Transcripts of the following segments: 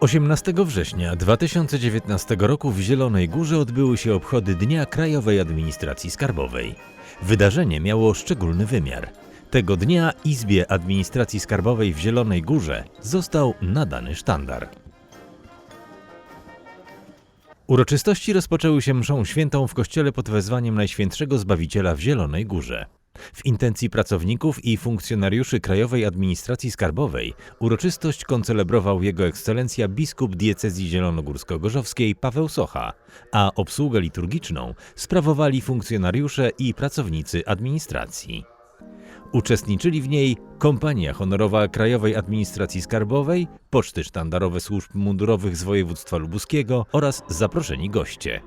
18 września 2019 roku w Zielonej Górze odbyły się obchody Dnia Krajowej Administracji Skarbowej. Wydarzenie miało szczególny wymiar. Tego dnia Izbie Administracji Skarbowej w Zielonej Górze został nadany sztandar. Uroczystości rozpoczęły się mszą świętą w kościele pod wezwaniem Najświętszego Zbawiciela w Zielonej Górze. W intencji pracowników i funkcjonariuszy Krajowej Administracji Skarbowej uroczystość koncelebrował Jego Ekscelencja biskup diecezji zielonogórsko-gorzowskiej Paweł Socha, a obsługę liturgiczną sprawowali funkcjonariusze i pracownicy administracji. Uczestniczyli w niej Kompania Honorowa Krajowej Administracji Skarbowej, Poczty Sztandarowe Służb Mundurowych z województwa lubuskiego oraz zaproszeni goście.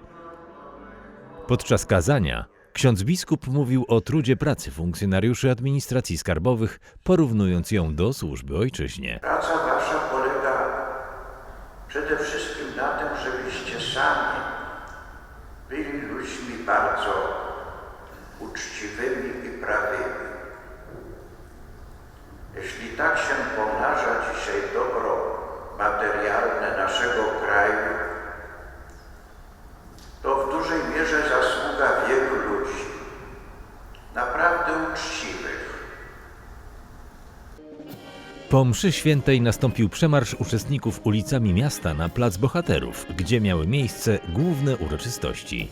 Podczas kazania ksiądz biskup mówił o trudzie pracy funkcjonariuszy administracji skarbowych, porównując ją do służby ojczyźnie. Praca wasza polega przede wszystkim na tym, żebyście sami byli ludźmi bardzo uczciwymi i prawymi. Jeśli tak się pomnaża dzisiaj dobro materialne naszego kraju, Po mszy świętej nastąpił przemarsz uczestników ulicami miasta na Plac Bohaterów, gdzie miały miejsce główne uroczystości.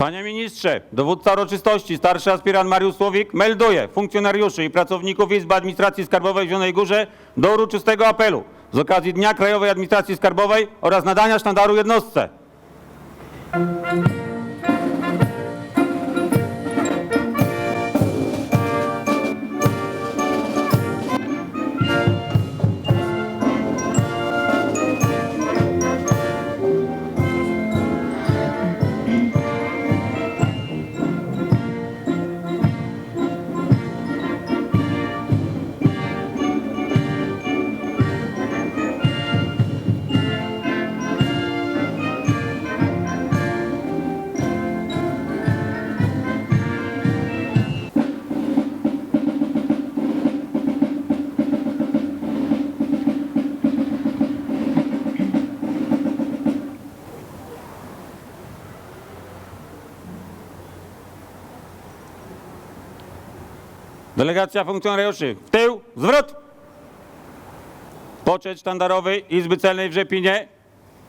Panie ministrze, dowódca uroczystości, starszy aspirant Mariusz Słowik melduje funkcjonariuszy i pracowników Izby Administracji Skarbowej w Zielonej Górze do uroczystego apelu z okazji Dnia Krajowej Administracji Skarbowej oraz nadania sztandaru jednostce. Delegacja funkcjonariuszy w tył, zwrot! Poczet sztandarowy Izby Celnej w Rzepinie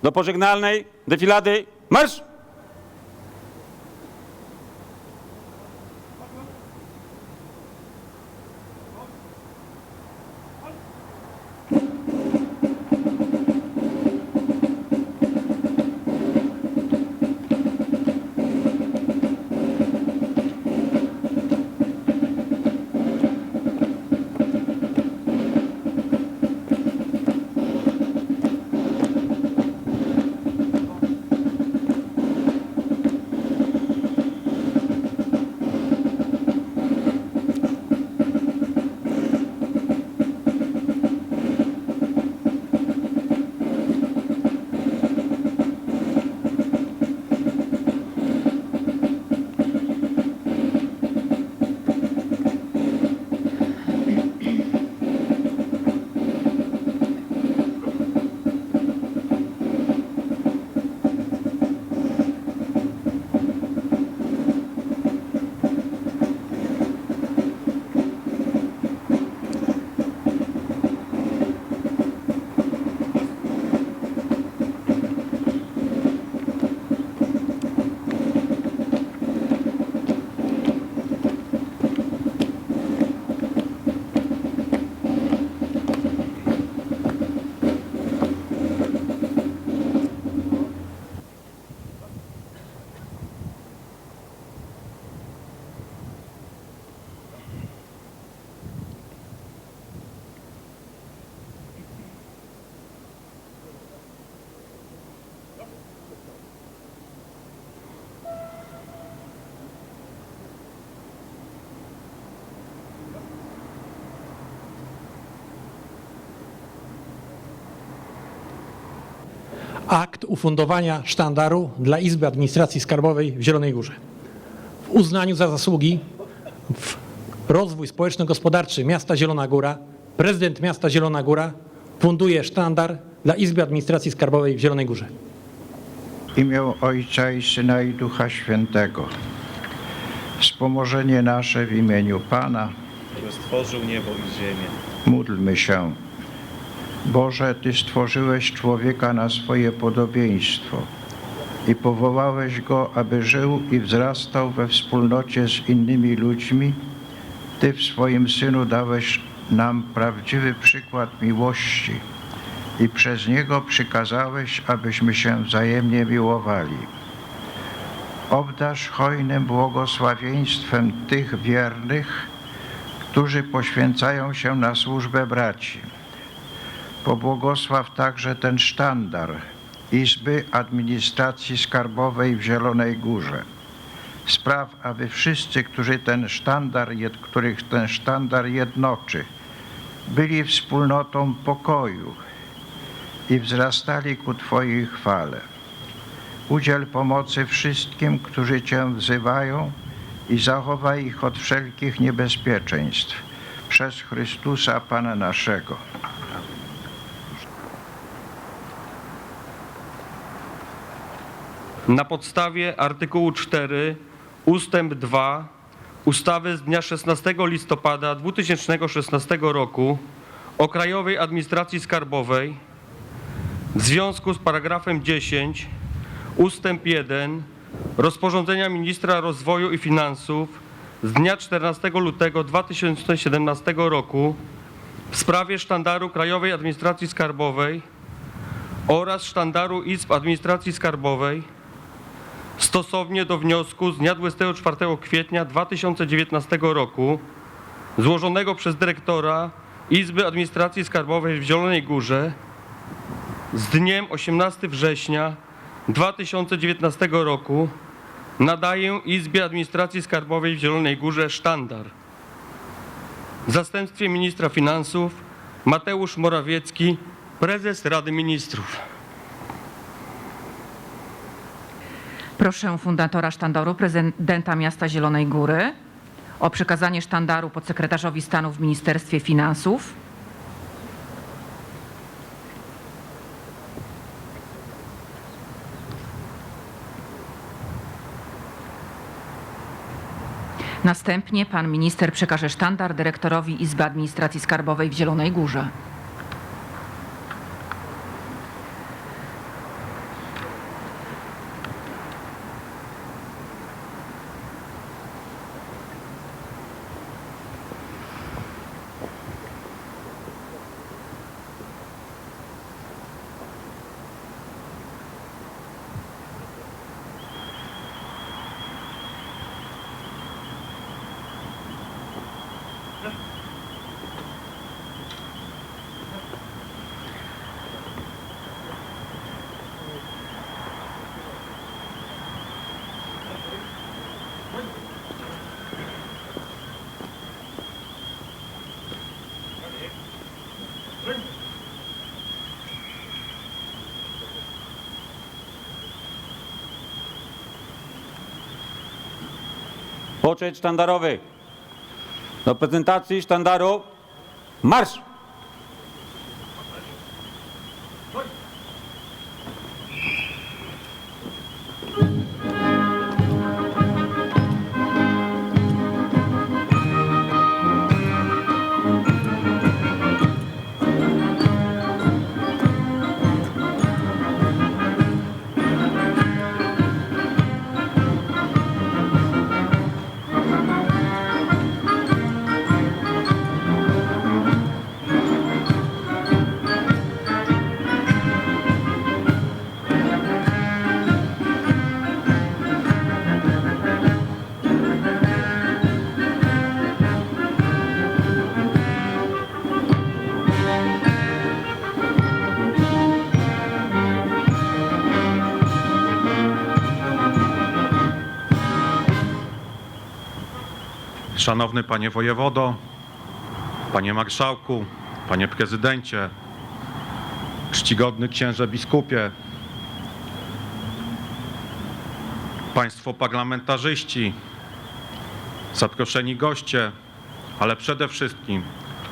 do pożegnalnej defilady marsz! Akt ufundowania sztandaru dla Izby Administracji Skarbowej w Zielonej Górze. W uznaniu za zasługi w rozwój społeczno-gospodarczy miasta Zielona Góra, prezydent miasta Zielona Góra funduje sztandar dla Izby Administracji Skarbowej w Zielonej Górze. W imię Ojca i Syna i Ducha Świętego. Wspomożenie nasze w imieniu Pana. który stworzył niebo i ziemię. Módlmy się. Boże, Ty stworzyłeś człowieka na swoje podobieństwo i powołałeś go, aby żył i wzrastał we wspólnocie z innymi ludźmi. Ty w swoim Synu dałeś nam prawdziwy przykład miłości i przez niego przykazałeś, abyśmy się wzajemnie miłowali. Obdarz hojnym błogosławieństwem tych wiernych, którzy poświęcają się na służbę braci. Pobłogosław także ten sztandar Izby Administracji Skarbowej w Zielonej Górze. Spraw, aby wszyscy, którzy ten sztandar, których ten sztandar jednoczy, byli wspólnotą pokoju i wzrastali ku Twojej chwale. Udziel pomocy wszystkim, którzy Cię wzywają i zachowaj ich od wszelkich niebezpieczeństw przez Chrystusa Pana naszego. Na podstawie artykułu 4 ustęp 2 ustawy z dnia 16 listopada 2016 roku o Krajowej Administracji Skarbowej w związku z paragrafem 10 ustęp 1 rozporządzenia ministra rozwoju i finansów z dnia 14 lutego 2017 roku w sprawie sztandaru Krajowej Administracji Skarbowej oraz sztandaru Izb Administracji Skarbowej stosownie do wniosku z dnia 24 kwietnia 2019 roku złożonego przez dyrektora Izby Administracji Skarbowej w Zielonej Górze z dniem 18 września 2019 roku nadaję Izbie Administracji Skarbowej w Zielonej Górze sztandar. W zastępstwie ministra finansów Mateusz Morawiecki, prezes Rady Ministrów. Proszę fundatora sztandaru, prezydenta miasta Zielonej Góry o przekazanie sztandaru podsekretarzowi stanu w Ministerstwie Finansów. Następnie pan minister przekaże sztandar dyrektorowi Izby Administracji Skarbowej w Zielonej Górze. Poczet sztandarowy. Do prezentacji sztandaru marsz! Szanowny Panie Wojewodo, Panie Marszałku, Panie Prezydencie, czcigodny księże biskupie, Państwo parlamentarzyści, zaproszeni goście, ale przede wszystkim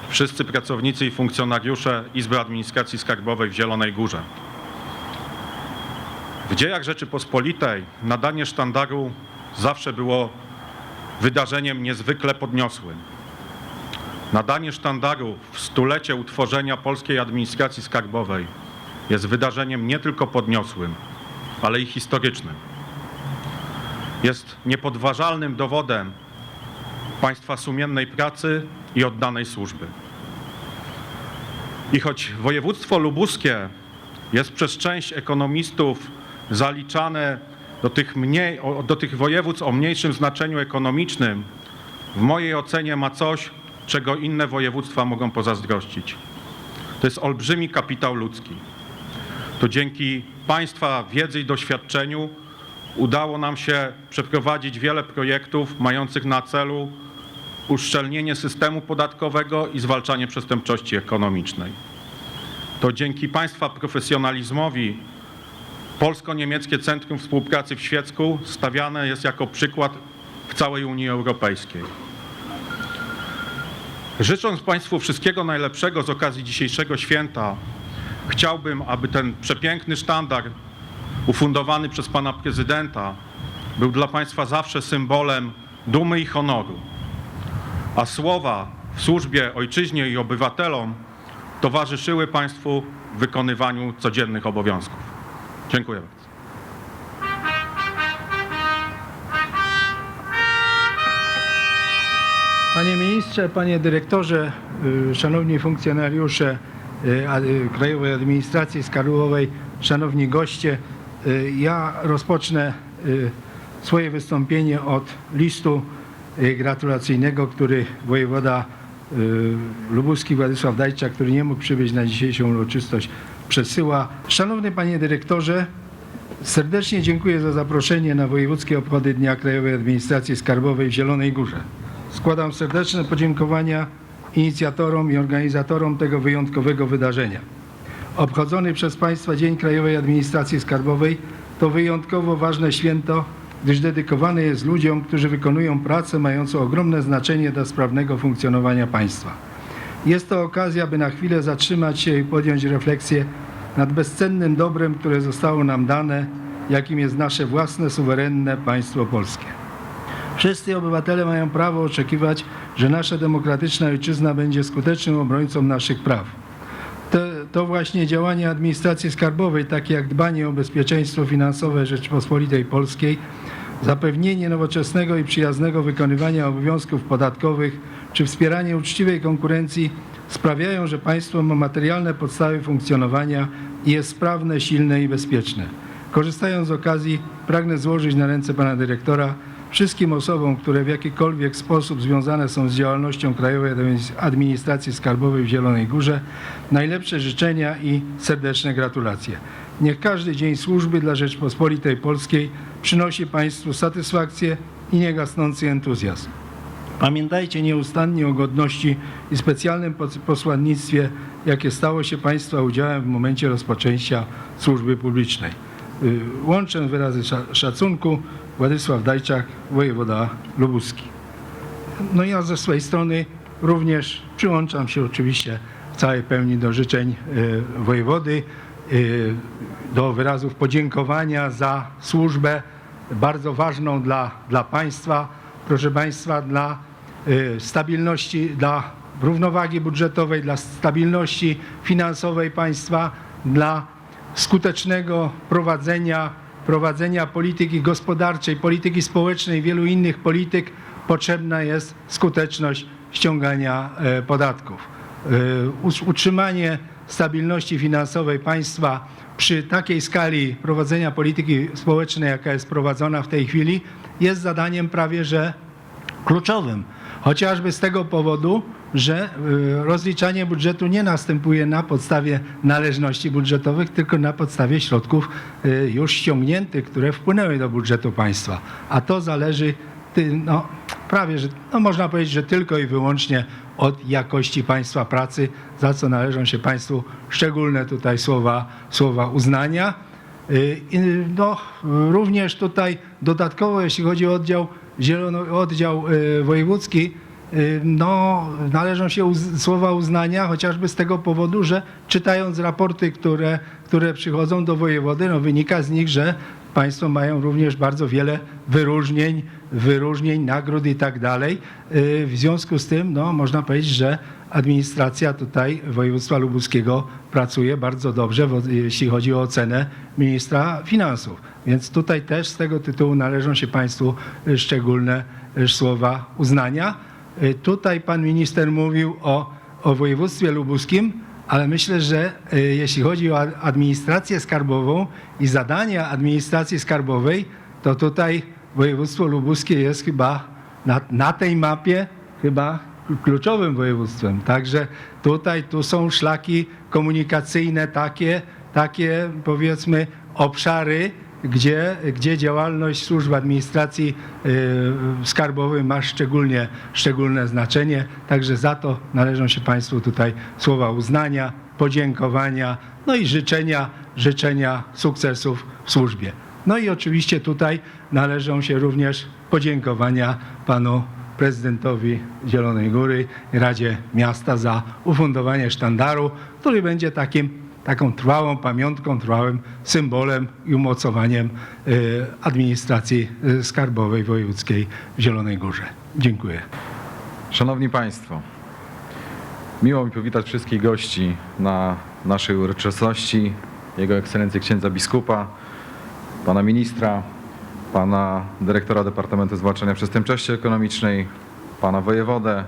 wszyscy pracownicy i funkcjonariusze Izby Administracji Skarbowej w Zielonej Górze. W dziejach Rzeczypospolitej nadanie sztandaru zawsze było wydarzeniem niezwykle podniosłym. Nadanie sztandaru w stulecie utworzenia polskiej administracji skarbowej jest wydarzeniem nie tylko podniosłym, ale i historycznym. Jest niepodważalnym dowodem państwa sumiennej pracy i oddanej służby. I choć województwo lubuskie jest przez część ekonomistów zaliczane do tych, mniej, do tych województw o mniejszym znaczeniu ekonomicznym, w mojej ocenie ma coś, czego inne województwa mogą pozazdrościć. To jest olbrzymi kapitał ludzki. To dzięki Państwa wiedzy i doświadczeniu udało nam się przeprowadzić wiele projektów mających na celu uszczelnienie systemu podatkowego i zwalczanie przestępczości ekonomicznej. To dzięki Państwa profesjonalizmowi Polsko-Niemieckie Centrum Współpracy w Świecku stawiane jest jako przykład w całej Unii Europejskiej. Życząc Państwu wszystkiego najlepszego z okazji dzisiejszego święta, chciałbym, aby ten przepiękny sztandar ufundowany przez Pana Prezydenta był dla Państwa zawsze symbolem dumy i honoru, a słowa w służbie ojczyźnie i obywatelom towarzyszyły Państwu w wykonywaniu codziennych obowiązków. Dziękuję bardzo. Panie ministrze, panie dyrektorze, y, szanowni funkcjonariusze y, y, Krajowej Administracji Skarbowej, szanowni goście, ja rozpocznę swoje wystąpienie od listu gratulacyjnego, który wojewoda lubuski Władysław Dajczak, który nie mógł przybyć na dzisiejszą uroczystość, przesyła. Szanowny panie dyrektorze, serdecznie dziękuję za zaproszenie na wojewódzkie obchody Dnia Krajowej Administracji Skarbowej w Zielonej Górze. Składam serdeczne podziękowania inicjatorom i organizatorom tego wyjątkowego wydarzenia. Obchodzony przez Państwa Dzień Krajowej Administracji Skarbowej to wyjątkowo ważne święto, gdyż dedykowany jest ludziom, którzy wykonują pracę mającą ogromne znaczenie dla sprawnego funkcjonowania państwa. Jest to okazja, by na chwilę zatrzymać się i podjąć refleksję nad bezcennym dobrem, które zostało nam dane, jakim jest nasze własne, suwerenne państwo polskie. Wszyscy obywatele mają prawo oczekiwać, że nasza demokratyczna ojczyzna będzie skutecznym obrońcą naszych praw. To, to właśnie działania administracji skarbowej, takie jak dbanie o bezpieczeństwo finansowe Rzeczypospolitej Polskiej, zapewnienie nowoczesnego i przyjaznego wykonywania obowiązków podatkowych czy wspieranie uczciwej konkurencji sprawiają, że państwo ma materialne podstawy funkcjonowania i jest sprawne, silne i bezpieczne. Korzystając z okazji, pragnę złożyć na ręce pana dyrektora wszystkim osobom, które w jakikolwiek sposób związane są z działalnością Krajowej Administracji Skarbowej w Zielonej Górze najlepsze życzenia i serdeczne gratulacje. Niech każdy dzień służby dla Rzeczpospolitej Polskiej przynosi Państwu satysfakcję i niegasnący entuzjazm. Pamiętajcie nieustannie o godności i specjalnym pos- posłannictwie, jakie stało się Państwa udziałem w momencie rozpoczęcia służby publicznej. Y, Łączę wyrazy sza- szacunku Władysław Dajczak, wojewoda lubuski. No ja ze swojej strony również przyłączam się oczywiście w całej pełni do życzeń y, wojewody, y, do wyrazów podziękowania za służbę bardzo ważną dla, dla państwa, proszę państwa, dla stabilności, dla równowagi budżetowej, dla stabilności finansowej państwa, dla skutecznego prowadzenia, prowadzenia polityki gospodarczej, polityki społecznej, wielu innych polityk potrzebna jest skuteczność ściągania e, podatków. E, Utrzymanie stabilności finansowej państwa przy takiej skali prowadzenia polityki społecznej, jaka jest prowadzona w tej chwili, jest zadaniem prawie że kluczowym. Chociażby z tego powodu, że y, rozliczanie budżetu nie następuje na podstawie należności budżetowych, tylko na podstawie środków y, już ściągniętych, które wpłynęły do budżetu państwa. A to zależy no, prawie, że no, można powiedzieć, że tylko i wyłącznie od jakości państwa pracy, za co należą się państwu szczególne tutaj słowa, słowa uznania. Y, No, również tutaj dodatkowo, jeśli chodzi o oddział, zielono, oddział y, wojewódzki, y, no, należą się uz, słowa uznania, chociażby z tego powodu, że czytając raporty, które, które przychodzą do wojewody, no, wynika z nich, że państwo mają również bardzo wiele wyróżnień, wyróżnień, nagród i tak dalej. Y, W związku z tym, no, można powiedzieć, że administracja tutaj województwa lubuskiego pracuje bardzo dobrze, jeśli chodzi o ocenę ministra finansów. Więc tutaj też z tego tytułu należą się Państwu y, szczególne y, słowa uznania. Y, Tutaj pan minister mówił o, o województwie lubuskim, ale myślę, że jeśli chodzi o administrację skarbową i zadania administracji skarbowej, to tutaj województwo lubuskie jest chyba na, na tej mapie chyba kluczowym województwem. Także tutaj tu są szlaki komunikacyjne takie, takie powiedzmy obszary, gdzie, gdzie działalność służb administracji y, skarbowej ma szczególnie, szczególne znaczenie. Także za to należą się Państwu tutaj słowa uznania, podziękowania, no i życzenia, życzenia sukcesów w służbie. No i oczywiście tutaj należą się również podziękowania panu prezydentowi Zielonej Góry Radzie Miasta za ufundowanie sztandaru, który będzie takim, taką trwałą pamiątką, trwałym symbolem i umocowaniem y, administracji y, skarbowej wojewódzkiej w Zielonej Górze. Dziękuję. Szanowni Państwo, miło mi powitać wszystkich gości na naszej uroczystości, Jego Ekscelencję księdza biskupa, pana ministra, pana dyrektora Departamentu Zwalczania Przestępczości Ekonomicznej, pana wojewodę,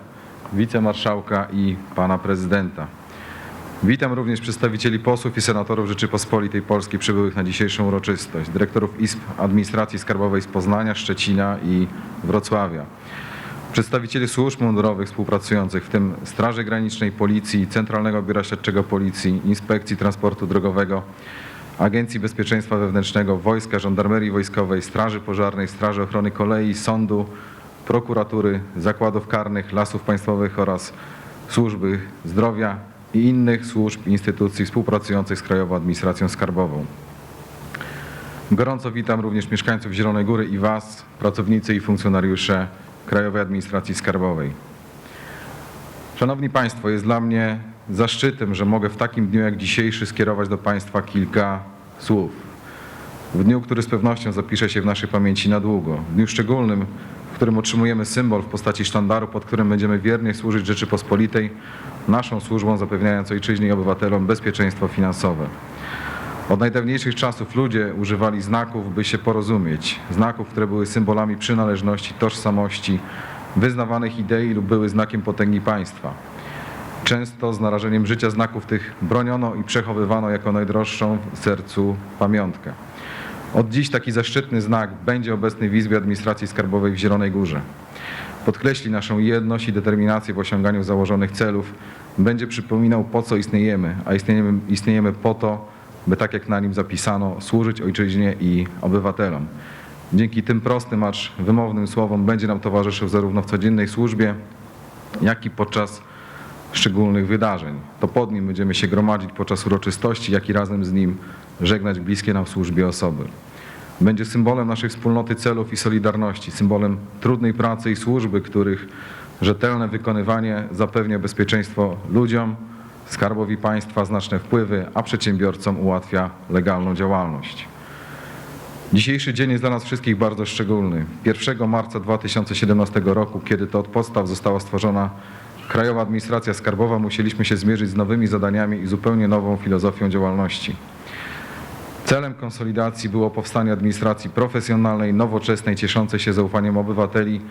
wicemarszałka i pana prezydenta. Witam również przedstawicieli posłów i senatorów Rzeczypospolitej Polskiej przybyłych na dzisiejszą uroczystość, dyrektorów Izb Administracji Skarbowej z Poznania, Szczecina i Wrocławia przedstawicieli służb mundurowych współpracujących, w tym Straży Granicznej, Policji, Centralnego Biura Śledczego Policji, Inspekcji Transportu Drogowego, Agencji Bezpieczeństwa Wewnętrznego, Wojska, Żandarmerii Wojskowej, Straży Pożarnej, Straży Ochrony Kolei, Sądu, Prokuratury, Zakładów Karnych, Lasów Państwowych oraz Służby Zdrowia i innych służb i instytucji współpracujących z Krajową Administracją Skarbową. Gorąco witam również mieszkańców Zielonej Góry i Was, pracownicy i funkcjonariusze Krajowej Administracji Skarbowej. Szanowni Państwo, jest dla mnie zaszczytem, że mogę w takim dniu jak dzisiejszy skierować do Państwa kilka słów. W dniu, który z pewnością zapisze się w naszej pamięci na długo. W dniu szczególnym, w którym otrzymujemy symbol w postaci sztandaru, pod którym będziemy wiernie służyć Rzeczypospolitej, naszą służbą zapewniając ojczyźnie i obywatelom bezpieczeństwo finansowe. Od najdawniejszych czasów ludzie używali znaków, by się porozumieć. Znaków, które były symbolami przynależności, tożsamości, wyznawanych idei lub były znakiem potęgi państwa. Często z narażeniem życia znaków tych broniono i przechowywano jako najdroższą w sercu pamiątkę. Od dziś taki zaszczytny znak będzie obecny w Izbie Administracji Skarbowej w Zielonej Górze. Podkreśli naszą jedność i determinację w osiąganiu założonych celów. Będzie przypominał, po co istniejemy, a istniejemy, istniejemy po to, by tak jak na nim zapisano, służyć ojczyźnie i obywatelom. Dzięki tym prostym, acz wymownym słowom będzie nam towarzyszył zarówno w codziennej służbie, jak i podczas szczególnych wydarzeń. To pod nim będziemy się gromadzić podczas uroczystości, jak i razem z nim żegnać bliskie nam w służbie osoby. Będzie symbolem naszej wspólnoty celów i solidarności, symbolem trudnej pracy i służby, których rzetelne wykonywanie zapewnia bezpieczeństwo ludziom, skarbowi państwa znaczne wpływy, a przedsiębiorcom ułatwia legalną działalność. Dzisiejszy dzień jest dla nas wszystkich bardzo szczególny. 1 marca 2017 roku, kiedy to od podstaw została stworzona Krajowa Administracja Skarbowa, musieliśmy się zmierzyć z nowymi zadaniami i zupełnie nową filozofią działalności. Celem konsolidacji było powstanie administracji profesjonalnej, nowoczesnej, cieszącej się zaufaniem obywateli,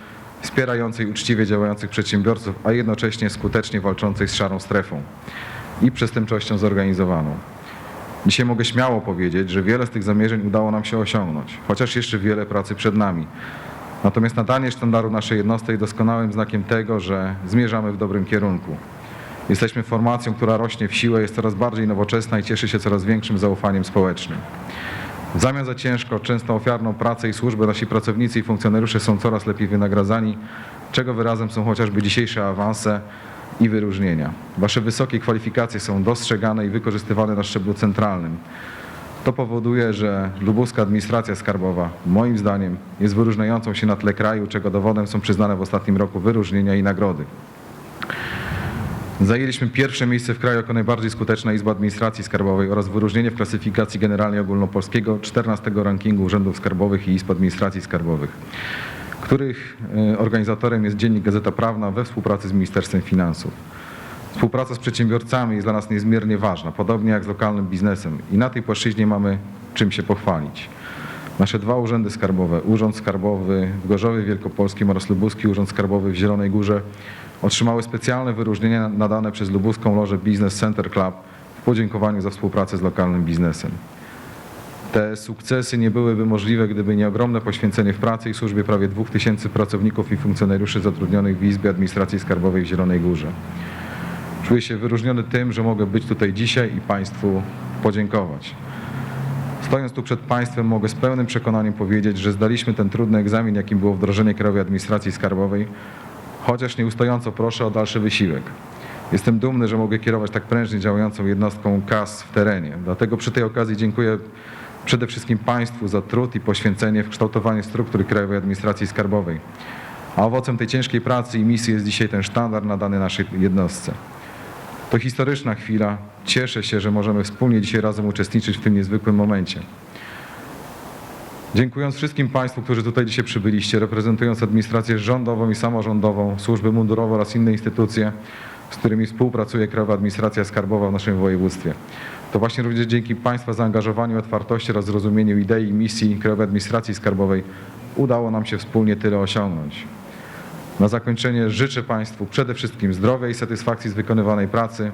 wspierającej uczciwie działających przedsiębiorców, a jednocześnie skutecznie walczącej z szarą strefą i przestępczością zorganizowaną. Dzisiaj mogę śmiało powiedzieć, że wiele z tych zamierzeń udało nam się osiągnąć, chociaż jeszcze wiele pracy przed nami. Natomiast nadanie sztandaru naszej jednostce jest doskonałym znakiem tego, że zmierzamy w dobrym kierunku. Jesteśmy formacją, która rośnie w siłę, jest coraz bardziej nowoczesna i cieszy się coraz większym zaufaniem społecznym. W zamian za ciężko, często ofiarną pracę i służbę nasi pracownicy i funkcjonariusze są coraz lepiej wynagradzani, czego wyrazem są chociażby dzisiejsze awanse i wyróżnienia. Wasze wysokie kwalifikacje są dostrzegane i wykorzystywane na szczeblu centralnym. To powoduje, że lubuska administracja skarbowa, moim zdaniem, jest wyróżniającą się na tle kraju, czego dowodem są przyznane w ostatnim roku wyróżnienia i nagrody. Zajęliśmy pierwsze miejsce w kraju jako najbardziej skuteczna Izba Administracji Skarbowej oraz wyróżnienie w klasyfikacji generalnej ogólnopolskiego 14 rankingu urzędów skarbowych i Izb Administracji Skarbowych, których e, organizatorem jest Dziennik Gazeta Prawna we współpracy z Ministerstwem Finansów. Współpraca z przedsiębiorcami jest dla nas niezmiernie ważna, podobnie jak z lokalnym biznesem i na tej płaszczyźnie mamy czym się pochwalić. Nasze dwa urzędy skarbowe, Urząd Skarbowy w Gorzowie Wielkopolskim oraz Lubuski Urząd Skarbowy w Zielonej Górze otrzymały specjalne wyróżnienia nadane przez lubuską lożę Business Center Club w podziękowaniu za współpracę z lokalnym biznesem. Te sukcesy nie byłyby możliwe, gdyby nie ogromne poświęcenie w pracy i służbie prawie 2000 pracowników i funkcjonariuszy zatrudnionych w Izbie Administracji Skarbowej w Zielonej Górze. Czuję się wyróżniony tym, że mogę być tutaj dzisiaj i Państwu podziękować. Stojąc tu przed Państwem mogę z pełnym przekonaniem powiedzieć, że zdaliśmy ten trudny egzamin, jakim było wdrożenie Krajowej Administracji Skarbowej, chociaż nieustająco proszę o dalszy wysiłek. Jestem dumny, że mogę kierować tak prężnie działającą jednostką KAS w terenie. Dlatego przy tej okazji dziękuję przede wszystkim Państwu za trud i poświęcenie w kształtowaniu struktury Krajowej Administracji Skarbowej. A owocem tej ciężkiej pracy i misji jest dzisiaj ten sztandar nadany naszej jednostce. To historyczna chwila. Cieszę się, że możemy wspólnie dzisiaj razem uczestniczyć w tym niezwykłym momencie. Dziękując wszystkim Państwu, którzy tutaj dzisiaj przybyliście, reprezentując administrację rządową i samorządową, służby mundurowe oraz inne instytucje, z którymi współpracuje Krajowa Administracja Skarbowa w naszym województwie. To właśnie również dzięki Państwa zaangażowaniu, otwartości oraz zrozumieniu idei i misji Krajowej Administracji Skarbowej udało nam się wspólnie tyle osiągnąć. Na zakończenie życzę Państwu przede wszystkim zdrowia i satysfakcji z wykonywanej pracy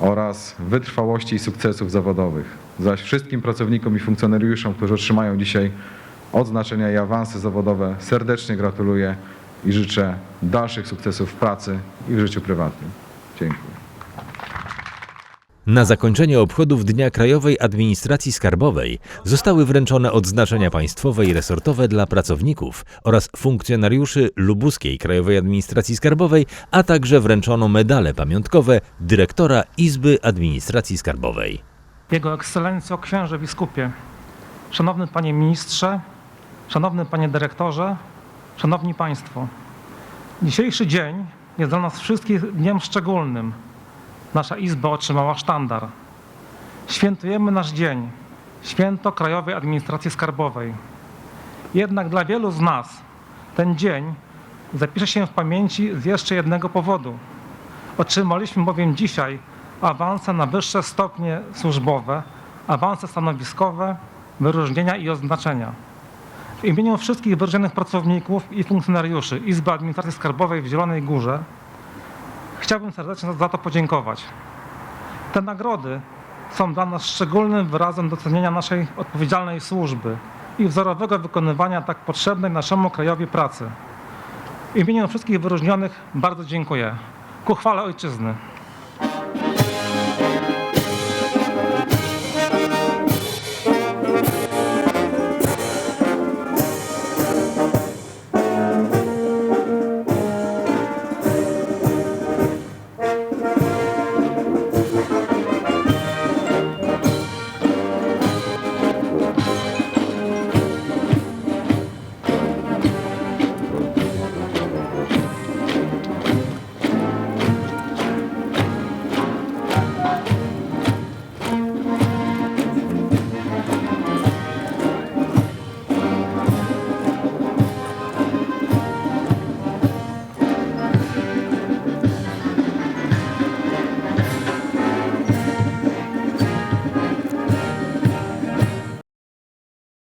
oraz wytrwałości i sukcesów zawodowych. Zaś wszystkim pracownikom i funkcjonariuszom, którzy otrzymają dzisiaj odznaczenia i awanse zawodowe, serdecznie gratuluję i życzę dalszych sukcesów w pracy i w życiu prywatnym. Dziękuję. Na zakończenie obchodów Dnia Krajowej Administracji Skarbowej zostały wręczone odznaczenia państwowe i resortowe dla pracowników oraz funkcjonariuszy lubuskiej Krajowej Administracji Skarbowej, a także wręczono medale pamiątkowe dyrektora Izby Administracji Skarbowej. Jego Ekscelencjo Księże Biskupie, Szanowny Panie Ministrze, Szanowny Panie Dyrektorze, Szanowni Państwo. Dzisiejszy dzień jest dla nas wszystkich dniem szczególnym. Nasza Izba otrzymała sztandar. Świętujemy nasz dzień, święto Krajowej Administracji Skarbowej. Jednak dla wielu z nas ten dzień zapisze się w pamięci z jeszcze jednego powodu. Otrzymaliśmy bowiem dzisiaj awanse na wyższe stopnie służbowe, awanse stanowiskowe, wyróżnienia i oznaczenia. W imieniu wszystkich wyróżnionych pracowników i funkcjonariuszy Izby Administracji Skarbowej w Zielonej Górze chciałbym serdecznie za to podziękować. Te nagrody są dla nas szczególnym wyrazem docenienia naszej odpowiedzialnej służby i wzorowego wykonywania tak potrzebnej naszemu krajowi pracy. W imieniu wszystkich wyróżnionych bardzo dziękuję. Ku chwale Ojczyzny.